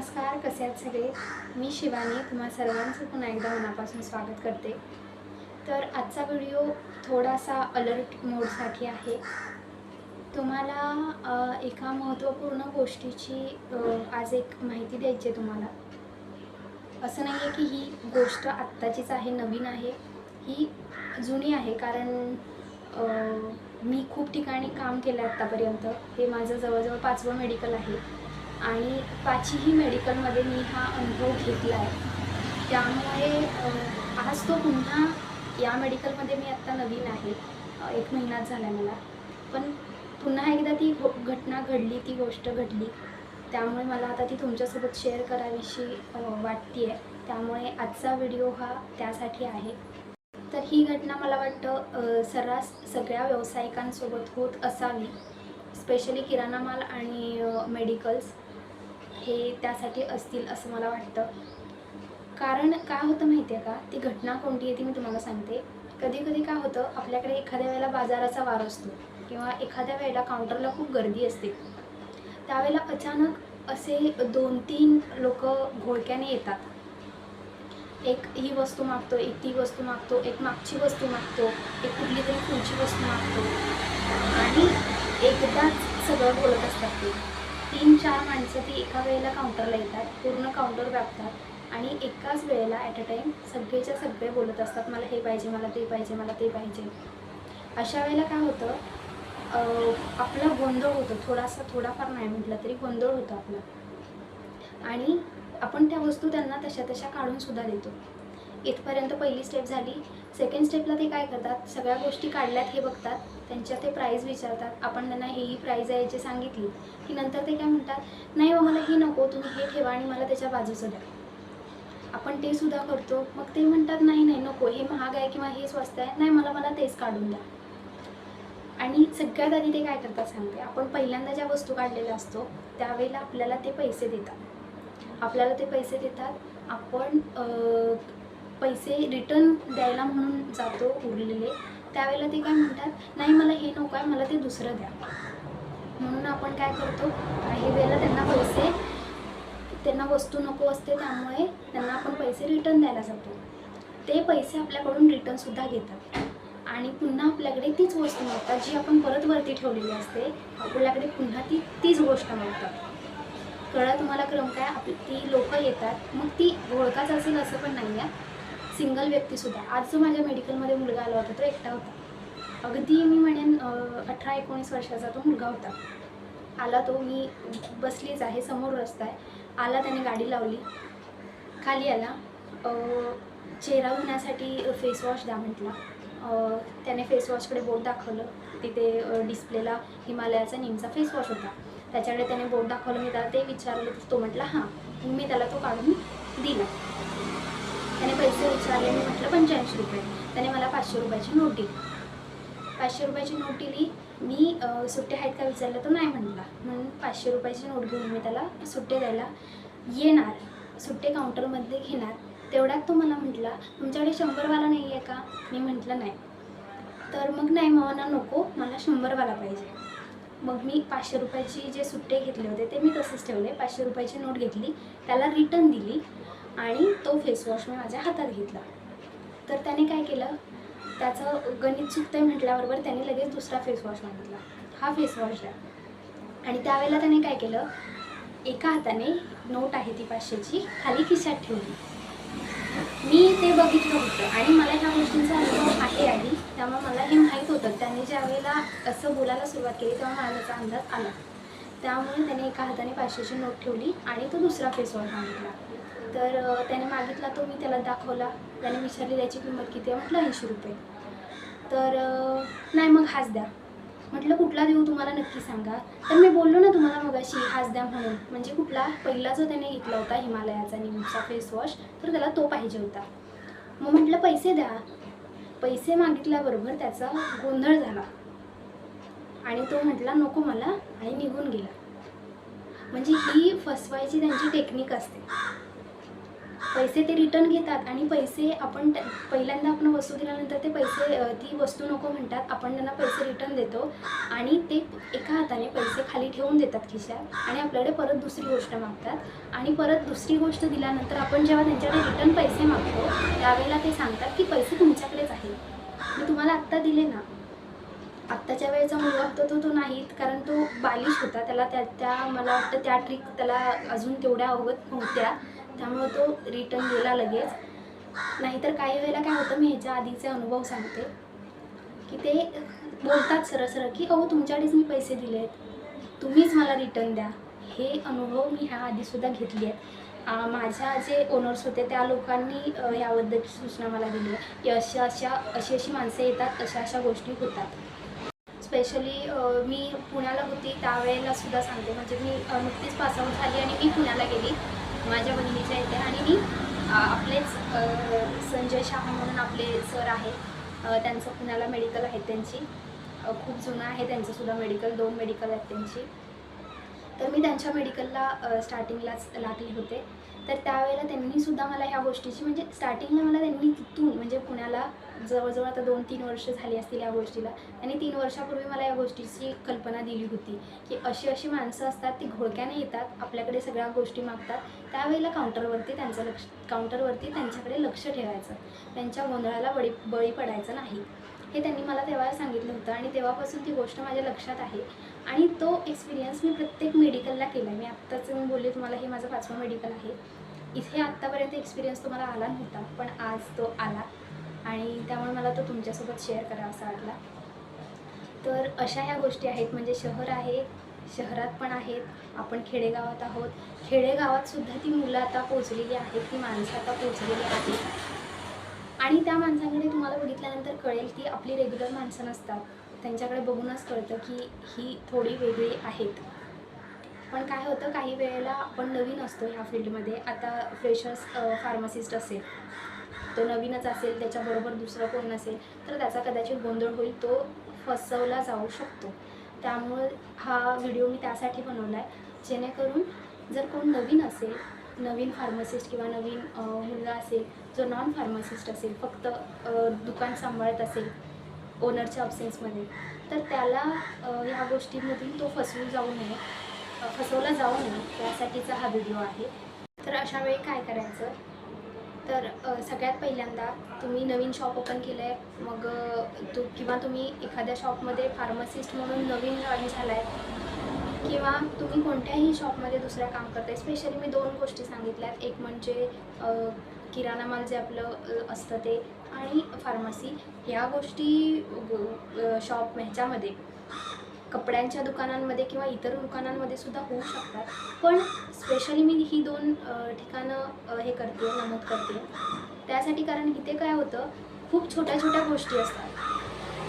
नमस्कार कसे आहेत सगळे? मी शिवानी तुम्हा सर्वांचं पुन्हा एकदा मनापासून स्वागत करते. तर आजचा व्हिडिओ थोडासा अलर्ट मोडसाठी आहे. तुम्हाला एका महत्त्वपूर्ण गोष्टीची आज एक माहिती द्यायची आहे तुम्हाला. असं नाही आहे की ही गोष्ट आत्ताचीच आहे नवीन आहे. ही जुनी आहे कारण मी खूप ठिकाणी काम केलं आहे आत्तापर्यंत. हे माझं जवळजवळ पाचवं मेडिकल आहे. आणि पाचही मेडिकलमध्ये मी हा अनुभव घेतला आहे. त्यामुळे आज तो पुन्हा या मेडिकलमध्ये मी आत्ता नवीन आहे. एक महिनाच झाला आहे मला. पण पुन्हा एकदा ती घटना घडली ती गोष्ट घडली. त्यामुळे मला आता ती तुमच्यासोबत शेअर करावीशी वाटते आहे त्यामुळे आजचा व्हिडिओ हा त्यासाठी आहे. तर ही घटना मला वाटतं सर्रास सगळ्या व्यावसायिकांसोबत होत असावी. स्पेशली किराणा माल आणि मेडिकल्स. हे त्यासाठी असतील असं मला वाटतं. कारण काय होतं माहिती आहे का? ती घटना कोणती आहे ती मी तुम्हाला सांगते. कधी कधी काय होतं आपल्याकडे एखाद्या वेळेला बाजाराचा वार असतो किंवा एखाद्या वेळेला काउंटरला खूप गर्दी असते. त्यावेळेला अचानक असे दोन तीन लोक घोळक्याने येतात. एक ही वस्तू मागतो एक ती वस्तू मागतो एक मागची वस्तू मागतो एक कुठली तरी पुढची वस्तू मागतो. आणि एकदाच सगळं बोलत असतात ते. तीन चार माणसं ती एका वेळेला काउंटरला येतात पूर्ण काउंटर व्यापतात आणि एकाच वेळेला ॲट अ टाईम सगळेच्या सगळे बोलत असतात मला हे पाहिजे मला ते पाहिजे मला ते पाहिजे. अशा वेळेला काय होतं आपला गोंधळ होतो थोडासा थोडाफार नाही म्हटलं तरी गोंधळ होतो आपला. आणि आपण त्या वस्तू त्यांना तशा तशा काढूनसुद्धा देतो. इथपर्यंत पहिली स्टेप झाली. सेकंड स्टेपला ते काय करतात सगळ्या गोष्टी काढल्यात हे बघतात. त्यांच्या ते प्राईज विचारतात. आपण त्यांना हे ही प्राईज आहे याची सांगितली. की नंतर ते काय म्हणतात? नाही हो मला ही नको. तुम्ही हे ठेवा आणि मला त्याच्या बाजूचं द्या. आपण ते सुद्धा करतो. मग ते म्हणतात नाही नाही नको. हे महाग आहे किंवा हे स्वस्त आहे. नाही मला मला तेच काढून द्या. आणि सगळ्यात आधी ते काय करतात सांगते. आपण पहिल्यांदा ज्या वस्तू काढलेल्या असतो त्यावेळेला आपल्याला ते पैसे देतात. आपल्याला ते पैसे देतात. आपण अं, पैसे रिटर्न द्यायला म्हणून जातो उरलेले. त्यावेळेला ते काय म्हणतात नाही मला हे नको आहे मला ते दुसरं द्या. म्हणून आपण काय करतो काही वेळेला त्यांना पैसे त्यांना वस्तू नको असते त्यामुळे त्यांना आपण पैसे रिटर्न द्यायला जातो. ते पैसे आपल्याकडून रिटर्नसुद्धा घेतात. आणि पुन्हा आपल्याकडे तीच वस्तू मागतात जी आपण परत वरती ठेवलेली असते. आपल्याकडे पुन्हा ती तीच गोष्ट मागतात कळा तुम्हाला क्रम काय? आप ती लोकं येतात. मग ती ओळखाच असेल असं पण नाही आहे सिंगल व्यक्तीसुद्धा. आज जो माझ्या मेडिकलमध्ये मुलगा आला होता तो एकटा होता. अगदी मी म्हणेन अठरा एकोणीस वर्षाचा तो मुलगा होता. आला तो मी बसलीच आहे समोर रस्ता आहे. आला त्याने गाडी लावली. खाली आला. चेहरा धुण्यासाठी फेसवॉश द्या म्हटला. त्याने फेसवॉशकडे बोट दाखवलं. तिथे डिस्प्लेला हिमालयाचा निमचा फेसवॉश होता. त्याच्याकडे त्याने बोट दाखवलं. मी त्याला ते विचारलं. तो म्हटला हां. मी त्याला तो काढून दिला. त्याने पैसे विचारले मी म्हटलं पंच्याऐंशी रुपये. त्याने मला पाचशे रुपयाची नोट दिली. पाचशे रुपयाची नोट दिली. मी सुट्टे आहेत का विचारलं तर नाही म्हणला. म्हणून पाचशे रुपयाची नोट घेऊन मी त्याला. सुट्टे द्यायला येणार. सुट्टे काउंटरमध्ये घेणार. तेवढ्यात तो मला म्हटला तुमच्याकडे शंभरवाला नाही आहे का? मी म्हटलं नाही. तर मग नाही मला नको. मला शंभरवाला पाहिजे. मग मी पाचशे रुपयाची जे सुट्टे घेतले होते ते मी तसेच ठेवले. पाचशे रुपयाची नोट घेतली. त्याला रिटर्न दिली. आणि तो फेसवॉश मी माझ्या हातात घेतला. तर त्याने काय केलं? त्याचं गणित चुकतं आहे म्हटल्याबरोबर त्याने लगेच दुसरा फेसवॉश मागितला. हा फेसवॉश द्या आणि त्यावेळेला त्याने काय केलं? एका हाताने नोट आहे ती पाचशेची खाली खिशात ठेवली. मी ते बघितलं होतं आणि मला ह्या गोष्टींचा अनुभव आहे आधी त्यामुळे मला हे माहीत होतं. त्याने ज्या वेळेला असं बोलायला सुरुवात केली तेव्हा मला त्याचा अंदाज आला. त्यामुळे त्याने एका हाताने पाचशेची नोट ठेवली आणि तो दुसरा फेसवॉश मागितला. तर त्याने मागितला तो मी त्याला दाखवला. त्याने विचारली त्याची किंमत किती आहे? म्हटलं ऐंशी रुपये. तर नाही मग हाच द्या. म्हटलं कुठला देऊ तुम्हाला नक्की सांगा. तर मी बोललो ना तुम्हाला मगाशी हाच द्या म्हणून. म्हणजे कुठला? पहिला जो त्याने घेतला होता हिमालयाचा निमचा फेसवॉश तर त्याला तो पाहिजे होता. मग म्हटलं पैसे द्या. पैसे मागितल्याबरोबर त्याचा गोंधळ झाला. आणि तो म्हटला नको मला आणि निघून गेला. म्हणजे ही फसवायची त्यांची टेक्निक असते. पैसे ते रिटर्न घेतात आणि पैसे आपण पहिल्यांदा आपण वस्तू दिल्यानंतर ते पैसे ती वस्तू नको म्हणतात आपण त्यांना पैसे रिटर्न देतो आणि ते एका हाताने पैसे खाली ठेवून देतात खिशात आणि आपल्याकडे परत दुसरी गोष्ट मागतात. आणि परत दुसरी गोष्ट दिल्यानंतर आपण जेव्हा त्यांच्याकडे रिटर्न पैसे मागतो त्यावेळेला ते सांगतात की पैसे तुमच्याकडेच आहेत. मी तुम्हाला आत्ता दिले ना. आत्ताच्या वेळेचा मुलगा होता तो तो नाहीत कारण तो बालिश होता. त्याला त्या त्या मला वाटतं त्या ट्रिक त्याला अजून तेवढ्या अवगत नव्हत्या. त्यामुळे तो रिटर्न गेला लगेच. नाहीतर काही वेळेला काय होतं मी ह्याच्या आधीचे अनुभव सांगते. की ते बोलतात सरळ सरळ की अहो तुमच्याकडेच मी पैसे दिले आहेत तुम्हीच मला रिटर्न द्या. हे अनुभव मी ह्या आधीसुद्धा घेतली आहेत. माझ्या जे ओनर्स होते त्या लोकांनी याबद्दलची सूचना मला दिली आहे. की अशा अशा अशी अशी माणसं येतात अशा अशा गोष्टी होतात. स्पेशली मी पुण्याला होती त्यावेळेला सुद्धा सांगते. म्हणजे मी नुकतीच पासआउट झाली आणि मी पुण्याला गेली. माझ्या बहिणीच्या इथे आणि मी आपलेच संजय शहा म्हणून आपले सर आहेत. त्यांचं पुण्याला मेडिकल आहे त्यांची. खूप जुनं आहे त्यांचंसुद्धा मेडिकल दोन मेडिकल आहेत त्यांची. तर मी त्यांच्या मेडिकलला स्टार्टिंगलाच लागले होते. तर त्यावेळेला त्यांनीसुद्धा मला ह्या गोष्टीची म्हणजे स्टार्टिंगला मला त्यांनी तिथून म्हणजे पुण्याला जवळजवळ आता दोन तीन वर्ष झाली असतील या गोष्टीला आणि तीन वर्षापूर्वी मला या गोष्टीची कल्पना दिली होती. की अशी अशी माणसं असतात ती घोळक्याने येतात आपल्याकडे सगळ्या गोष्टी मागतात. त्यावेळेला काउंटरवरती त्यांचं लक्ष काउंटरवरती त्यांच्याकडे लक्ष ठेवायचं. त्यांच्या गोंधळाला बळी बळी पडायचं नाही. हे त्यांनी मला तेव्हा सांगितलं होतं आणि तेव्हापासून ती गोष्ट माझ्या लक्षात आहे. आणि तो एक्सपिरियन्स मी प्रत्येक मेडिकलला केला आहे मी आत्ताच मी बोलले तुम्हाला हे माझं पाचवं मेडिकल आहे. इथे आत्तापर्यंत एक्सपिरियन्स तुम्हाला आला नव्हता पण आज तो आला आणि त्यामुळे मला तो तुमच्यासोबत शेअर करावासा वाटला. तर अशा ह्या गोष्टी आहेत. म्हणजे शहर आहे शहरात पण आहेत. आपण खेडेगावात आहोत. खेडेगावात सुद्धा ती मुलं आता पोचलेली आहेत. ती माणसं आता पोचलेली आहेत. आणि त्या माणसांकडे तुम्हाला बघितल्यानंतर कळेल की आपली रेग्युलर माणसं नसतात. त्यांच्याकडे बघूनच कळतं की ही थोडी वेगळी आहेत. पण काय होतं काही वेळेला आपण नवीन असतो ह्या फील्डमध्ये. आता फ्रेशर्स फार्मासिस्ट असेल तो नवीनच असेल त्याच्याबरोबर दुसरं कोण नसेल तर त्याचा कदाचित गोंधळ होईल तो फसवला जाऊ शकतो. त्यामुळं हा व्हिडिओ मी त्यासाठी बनवला आहे जेणेकरून जर कोण नवीन असेल नवीन फार्मासिस्ट किंवा नवीन मुलगा असेल जो नॉन फार्मासिस्ट असेल फक्त दुकान सांभाळत असेल ओनरच्या अब्सेन्समध्ये तर त्याला ह्या गोष्टीमधून तो फसवू जाऊ नये. फसवला जाऊ नये. त्यासाठीचा हा व्हिडिओ आहे. तर अशा वेळी काय करायचं? तर सगळ्यात पहिल्यांदा तुम्ही नवीन शॉप ओपन केलं आहे मग तू किंवा तुम्ही एखाद्या शॉपमध्ये फार्मसिस्ट म्हणून नवीन जॉईन झाला आहे किंवा तुम्ही कोणत्याही शॉपमध्ये दुसरं काम करताय. स्पेशली मी दोन गोष्टी सांगितल्यात. एक म्हणजे किराणा माल जे आपलं असतं ते. आणि फार्मसी ह्या गोष्टी शॉप ह्याच्यामध्ये कपड्यांच्या दुकानांमध्ये किंवा इतर दुकानांमध्ये सुद्धा होऊ शकतात. पण स्पेशली मी ही दोन ठिकाणं हे करते नमूद करते. त्यासाठी कारण इथे काय होतं खूप छोट्या छोट्या गोष्टी असतात.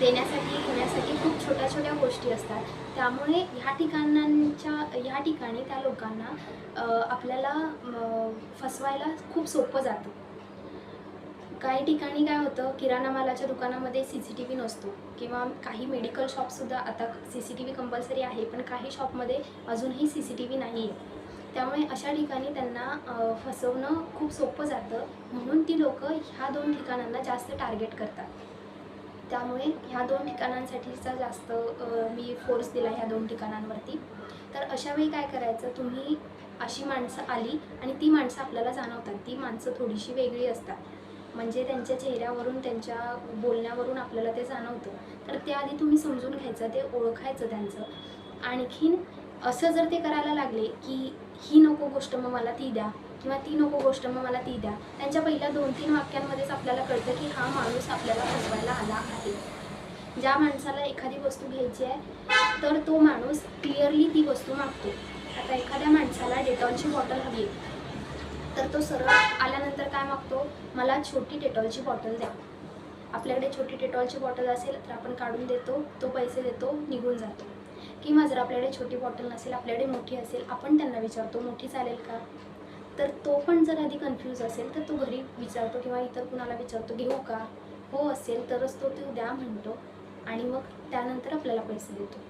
देण्यासाठी घेण्यासाठी खूप छोट्या छोट्या गोष्टी असतात. त्यामुळे ह्या ठिकाणांच्या ह्या ठिकाणी त्या लोकांना आपल्याला फसवायला खूप सोपं जातं. काही ठिकाणी काय होतं किराणा मालाच्या दुकानामध्ये सी सी टी व्ही नसतो. किंवा काही मेडिकल शॉपसुद्धा आता C C T V compulsory आहे पण काही शॉपमध्ये अजूनही सी सी टी व्ही नाही आहे त्यामुळे अशा ठिकाणी त्यांना फसवणं खूप सोपं जातं. म्हणून ती लोक ह्या दोन ठिकाणांना जास्त टार्गेट करतात. त्यामुळे ह्या दोन ठिकाणांसाठीचा जास्त मी फोर्स दिला ह्या दोन ठिकाणांवरती. तर अशावेळी काय करायचं तुम्ही अशी माणसं आली आणि ती माणसं आपल्याला जाणवतात. ती माणसं थोडीशी वेगळी असतात. म्हणजे त्यांच्या चेहऱ्यावरून त्यांच्या बोलण्यावरून आपल्याला ते जाणवतं. तर त्याआधी आधी तुम्ही समजून घ्यायचं ते ओळखायचं त्यांचं. आणखीन असं जर ते करायला लागले की ही नको गोष्ट मग मला ती द्या किंवा ती नको गोष्ट मग मला ती द्या त्यांच्या पहिल्या दोन तीन वाक्यांमध्येच आपल्याला कळतं की हा माणूस आपल्याला फसवायला आला आहे. ज्या माणसाला एखादी वस्तू घ्यायची आहे तर तो माणूस क्लिअरली ती वस्तू मागतो. आता एखाद्या माणसाला डेटॉलची बॉटल हवी आहे. तर तो सरळ आल्यानंतर काय मागतो? मला छोटी डेटॉलची बॉटल द्या. आपल्याकडे छोटी डेटॉलची बॉटल असेल तर आपण काढून देतो तो पैसे देतो निघून जातो. किंवा जर आपल्याकडे छोटी बॉटल नसेल आपल्याकडे मोठी असेल आपण त्यांना विचारतो मोठी चालेल का? तर तो पण जर आधी कन्फ्यूज असेल तर तो घरी विचारतो किंवा इतर कुणाला विचारतो घेऊ का? हो असेल. तरच तो तो द्या म्हणतो आणि मग त्यानंतर आपल्याला पैसे देतो.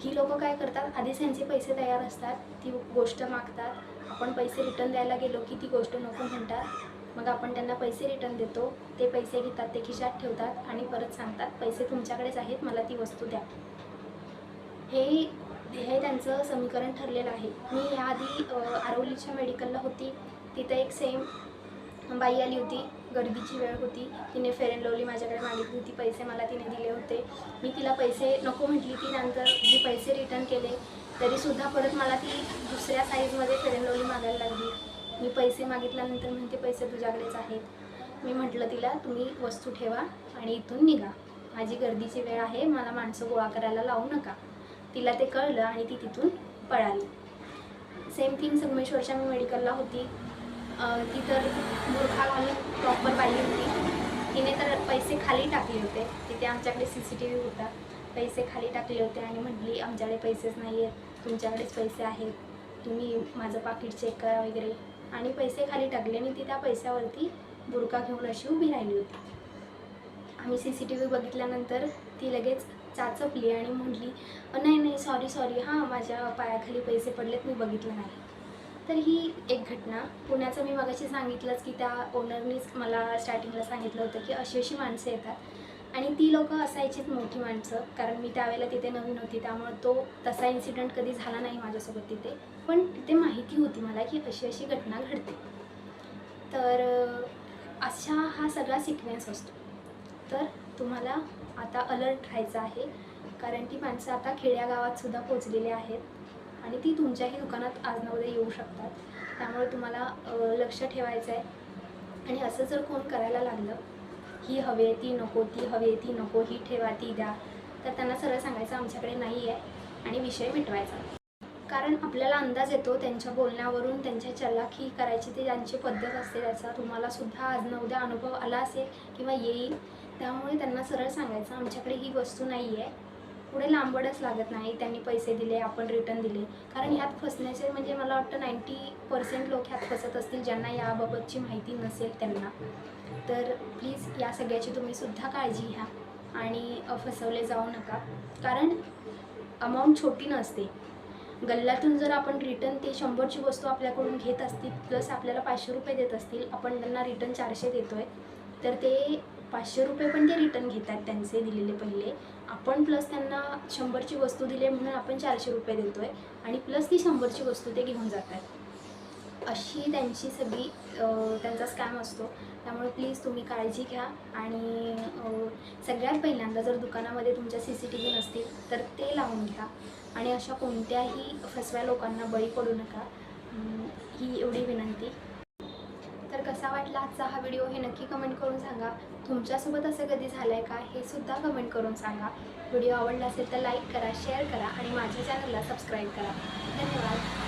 ही लोक काय करतात? आधीच यांचे पैसे तयार असतात ती गोष्ट मागतात. आपण पैसे रिटर्न द्यायला गेलो की ती गोष्ट नको म्हणतात. मग आपण त्यांना पैसे रिटर्न देतो. ते पैसे घेतात ते खिशात ठेवतात आणि परत सांगतात पैसे तुमच्याकडेच आहेत मला ती वस्तू द्या. हे हे त्यांचं समीकरण ठरलेलं आहे. मी याआधी अ, आरवलीच्या मेडिकलला होती. तिथं एक सेम बाई आली होती. गर्दीची वेळ होती. तिने फेरेन अँड लवली माझ्याकडे मागितली होती. पैसे मला तिने दिले होते. मी तिला पैसे नको म्हटली ती नंतर मी पैसे रिटर्न केले. तरीसुद्धा परत मला ती दुसऱ्या साईजमध्ये फेअर लवली मागायला लागली. मी पैसे मागितल्यानंतर म्हणते पैसे तुझ्याकडेच आहेत. मी म्हटलं तिला तुम्ही वस्तू ठेवा आणि इथून निघा. माझी गर्दीची वेळ आहे. मला माणसं गोळा करायला लावू नका. तिला ते कळलं आणि ती तिथून पळाली. सेम थिंग संगमेश्वरच्या मी मेडिकलला होती. ती तर बुरखा घालून प्रॉपर पाहिली होती. तिने तर पैसे खाली टाकले होते. तिथे आमच्याकडे सी सी टी व्ही होता. पैसे खाली टाकले होते आणि म्हटली आमच्याकडे पैसेच नाही आहेत तुमच्याकडेच पैसे आहेत. तुम्ही माझं पाकिट चेक करा वगैरे. आणि पैसे खाली टाकले. आणि ती त्या पैशावरती बुरका घेऊन अशी उभी राहिली होती. आम्ही सी सी टी व्ही बघितल्यानंतर ती लगेच चाचपली आणि म्हटली नाही नाही सॉरी सॉरी हां माझ्या पायाखाली पैसे पडलेत. मी बघितलं नाही. तर ही एक घटना. पुण्याचं मी मगाशी सांगितलंच की त्या ओनरनीच मला स्टार्टिंगला सांगितलं होतं की अशी अशी माणसं येतात. आणि ती लोकं असायचीच मोठी माणसं कारण मी त्यावेळेला तिथे नवीन होती त्यामुळं तो तसा इन्सिडेंट कधी झाला नाही माझ्यासोबत तिथे. पण तिथे माहिती होती मला की अशी अशी घटना घडते. तर अशा हा सगळा सिक्वेन्स असतो. तर तुम्हाला आता अलर्ट राहायचं आहे कारण ती माणसं आता खेड्यागावातसुद्धा पोचलेली आहेत. आणि ती तुमच्याही दुकानात आज उद्या येऊ शकतात. त्यामुळे तुम्हाला लक्ष ठेवायचं आहे आणि असं जर कोण करायला लागलं ही हवे ती नको ती हवे ती नको ही ठेवा ती द्या तर त्यांना सरळ सांगायचं आमच्याकडे नाही आहे आणि विषय मिटवायचा. कारण आपल्याला अंदाज येतो त्यांच्या बोलण्यावरून त्यांच्या चलाखी करायची ते ज्यांची पद्धत असते त्याचा तुम्हाला सुद्धा आज न उद्या अनुभव आला असेल किंवा येईल. त्यामुळे त्यांना सरळ सांगायचं आमच्याकडे ही वस्तू नाही आहे पुढे लांबडच लागत नाही. त्यांनी पैसे दिले आपण रिटर्न दिले. कारण ह्यात फसण्याचे म्हणजे मला वाटतं नाईंटी पर्सेंट लोक ह्यात फसत असतील ज्यांना याबाबतची माहिती नसेल त्यांना. तर प्लीज या सगळ्याची तुम्ही सुद्धा काळजी घ्या आणि फसवले जाऊ नका. कारण अमाऊंट छोटी नसते. गल्ल्यातून जर आपण रिटर्न ते शंभरची वस्तू आपल्याकडून घेत असतील प्लस आपल्याला पाचशे रुपये देत असतील आपण त्यांना रिटर्न चारशे देतो आहे तर ते पाचशे रुपये पण ते रिटर्न घेतात त्यांचे दिलेले पहिले. आपण प्लस त्यांना शंभरची वस्तू दिली म्हणून आपण चारशे रुपये देतो आहे आणि प्लस ती शंभरची वस्तू ते घेऊन जात आहेत अशी त्यांची सगळी त्यांचा स्कॅम असतो. त्यामुळे प्लीज तुम्ही काळजी घ्या आणि सगळ्यात पहिल्यांदा जर दुकानामध्ये तुमच्या सी सी टी व्ही नसतील तर ते लावून घ्या. आणि अशा कोणत्याही फसव्या लोकांना बळी पडू नका. ही एवढी विनंती. कसा वाटला आजचा हा व्हिडिओ हे नक्की कमेंट करून सांगा. तुमच्यासोबत असं कधी झालं आहे का हे सुद्धा कमेंट करून सांगा. व्हिडिओ आवडला असेल तर लाईक करा शेअर करा आणि माझ्या चॅनलला सबस्क्राईब करा. धन्यवाद.